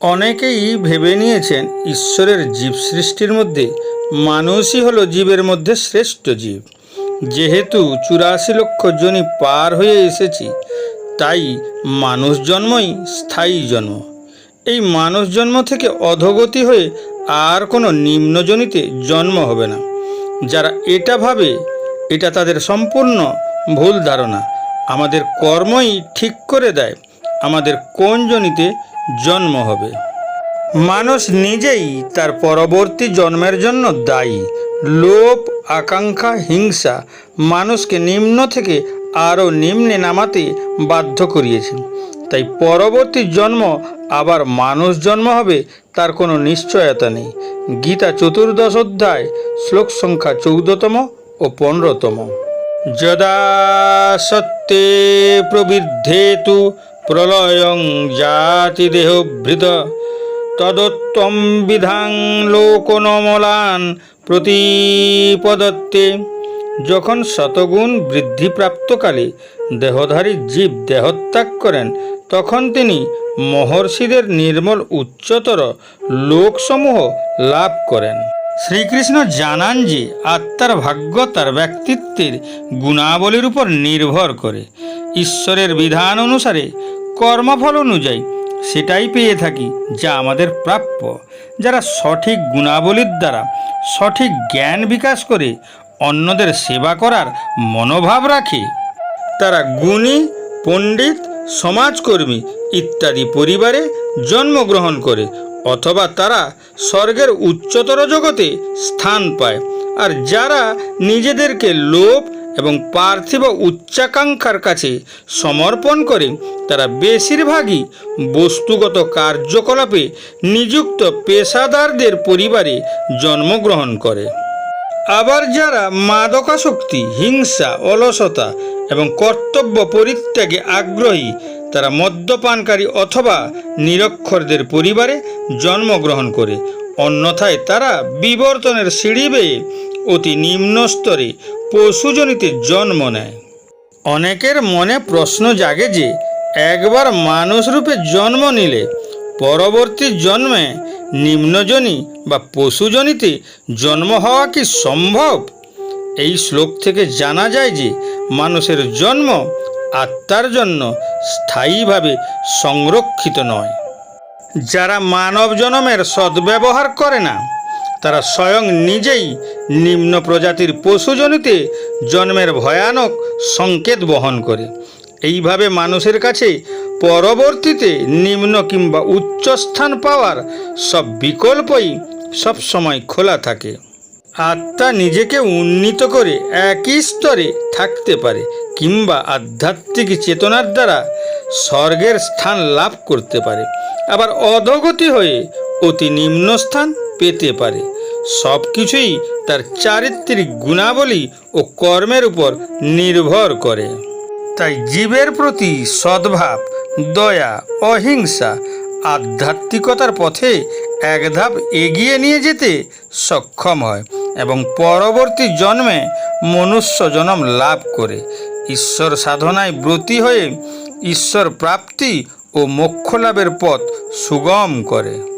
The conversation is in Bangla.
অনেকেই ভেবে নিয়েছেন ঈশ্বরের জীব সৃষ্টির মধ্যে মানুষই হলো জীবের মধ্যে শ্রেষ্ঠ জীব। যেহেতু চুরাশি লক্ষ জনি পার হয়ে এসেছি, তাই মানুষ জন্মই স্থায়ী জন্ম। এই মানুষ জন্ম থেকে অধগতি হয়ে আর কোনো নিম্নজনিতে জন্ম হবে না। যারা এটা ভাবে, এটা তাদের সম্পূর্ণ ভুল ধারণা। আমাদের কর্মই ঠিক করে দেয়, আমাদের কোন জনিতে জন্ম হবে। মানুষ নিজেই তার পরবর্তী জন্মের জন্য দায়ী। লোভ, আকাঙ্ক্ষা, হিংসা মানুষকে নিম্ন থেকে আরও নিম্নে নামাতে বাধ্য করিয়েছে তাই পরবর্তী জন্ম, আবার মানুষ জন্ম হবে, তার কোনো নিশ্চয়তা নেই। গীতা চতুর্দশ অধ্যায়, শ্লোক সংখ্যা চৌদ্দতম ও পনেরোতম। যদা সত্যে প্রবৃদ্ধেতু প্রলয়ং জাতি দেহভৃত তদত্তম বিধাং লোকনমলান প্রতিপদত্তে। যখন শতগুণ বৃদ্ধিপ্রাপ্তকালে দেহধারী জীব দেহত্যাগ করেন, তখন তিনি মহর্ষিদের নির্মল উচ্চতর লোকসমূহ লাভ করেন। শ্রীকৃষ্ণ জানান যে, আত্মার ভাগ্য তার ব্যক্তিত্বের গুণাবলীর উপর নির্ভর করে। ঈশ্বরের বিধান অনুসারে কর্মফল অনুযায়ী সেটাই পেয়ে থাকি যা আমাদের প্রাপ্য। যারা সঠিক গুণাবলীর দ্বারা সঠিক জ্ঞান বিকাশ করে অন্যদের সেবা করার মনোভাব রাখে, তারা গুণী, পণ্ডিত, সমাজকর্মী ইত্যাদি পরিবারে জন্মগ্রহণ করে অথবা তারা স্বর্গের উচ্চতর জগতে স্থান পায়। আর যারা নিজেদেরকে লোভ এবং পার্থিব উচ্চাকাঙ্ক্ষার কাছে সমর্পণ করে তারা বেশিরভাগই বস্তুগত কার্যকলাপে নিযুক্ত পেশাদারদের পরিবারে জন্মগ্রহণ করে। আবার যারা মাদকাসক্তি, হিংসা, অলসতা এবং কর্তব্য পরিত্যাগে আগ্রহী, তারা মদ্যপানকারী অথবা নিরক্ষরদের পরিবারে জন্মগ্রহণ করে। অন্যথায় তারা বিবর্তনের সিঁড়ি বেয়ে অতি নিম্ন স্তরে পশুজনিতে জন্ম নেয়। অনেকের মনে প্রশ্ন জাগে যে, একবার মানুষ রূপে জন্ম নিলে পরবর্তী জন্মে নিম্নজনী বা পশুজনিতে জন্ম হওয়া কি সম্ভব? এই শ্লোক থেকে জানা যায় যে, মানুষের জন্ম আত্মার জন্য স্থায়ীভাবে সংরক্ষিত নয়। যারা মানব জনমের সদ্ব্যবহার করে না তারা স্বয়ং নিজেই নিম্ন প্রজাতির পশুজনিতে জন্মের ভয়ানক সংকেত বহন করে। এইভাবে মানুষের কাছে পরবর্তীতে নিম্ন কিংবা উচ্চ স্থান পাওয়ার সব বিকল্পই সবসময় খোলা থাকে। আত্মা নিজেকে উন্নীত করে একই স্তরে থাকতে পারে কিংবা আধ্যাত্মিক চেতনার দ্বারা স্বর্গের স্থান লাভ করতে পারে। আবার অধগতি হয়ে অতি নিম্ন স্থান পেতে পারে। সব কিছুই তার চারিত্রিক গুণাবলী ও কর্মের উপর নির্ভর করে। তাই জীবের প্রতি সদ্ভাব, দয়া, অহিংসা, আধ্যাত্মিকতার পথে এক ধাপ এগিয়ে নিয়ে যেতে সক্ষম হয় এবং পরবর্তী জন্মে মনুষ্য জন্ম লাভ করে। ঈশ্বর সাধনায় ব্রতী হয়ে ঈশ্বর প্রাপ্তি ও মোক্ষ লাভের পথ সুগম করে।